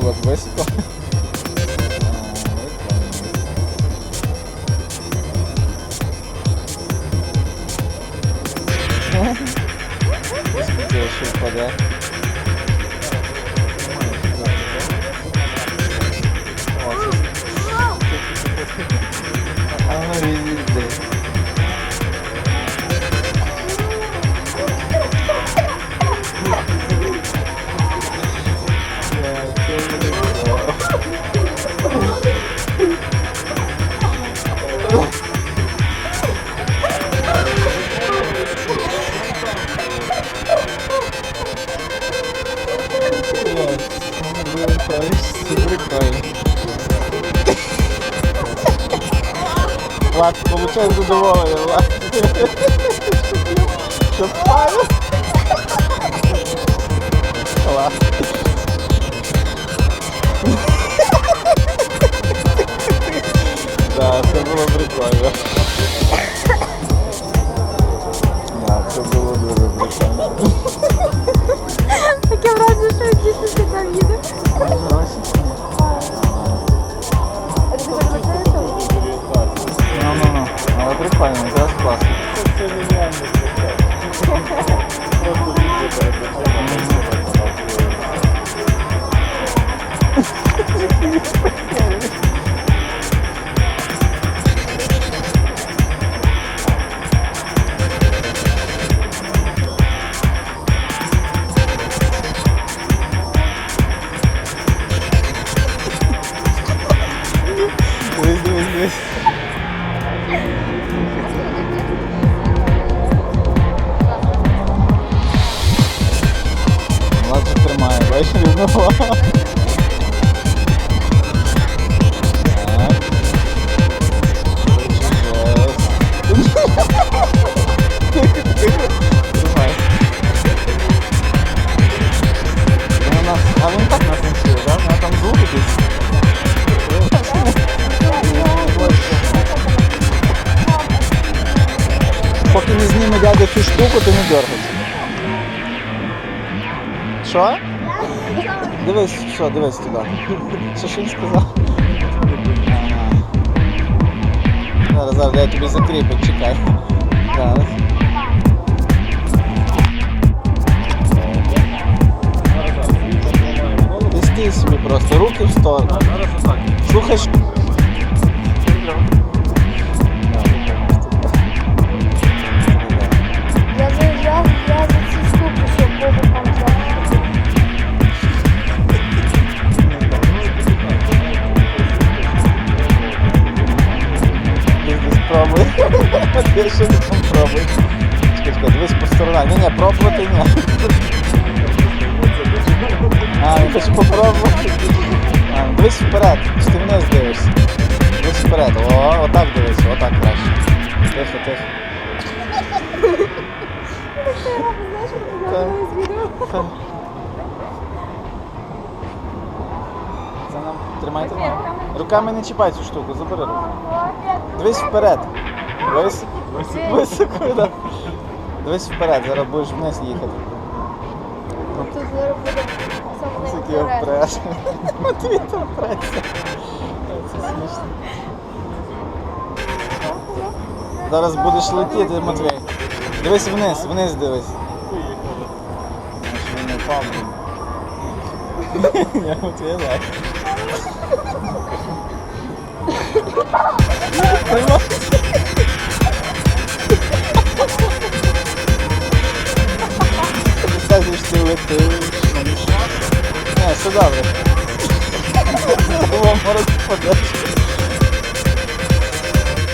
що, так високо? еще що прикольно. Влад, получай задоволення, Влад. Що? Клас. Да, це було прикольно. Да, це було дуже прикольно. А він так нас танцює, так? Вона там звуки десь. Поки не зніме дядя цю штуку, то не дергайся. Що? Дивись, що, дивись туди. Що ж він сказав? Зараз, зараз, я тобі закріпить, чекай. Зараз. Ти стій собі просто, руки в сторону. Слухай, Я ще не сам пробуй. Чекай, чекай, дивись по сторонам. Ні, ні, пробувати ні. А, він хоче попробувати. А, дивись вперед, чи ти вниз дивишся. Дивись вперед. О, отак дивись, отак краще. Тихо, тихо. Та. Це нам. Тримай, тримай. Руками не чіпай цю штуку, забери руку. Дивись вперед. Високо. Високо, да. Дивись вперед, зараз будеш вниз їхати. Тут зараз буде саме Скільки впреш. Матвій там впреться. Це смішно. Зараз будеш летіти, Матвій. Дивись вниз, вниз дивись. Він не впав. Я Матвій лайк. Тримай. Не, все добре. Вам пора впадеш.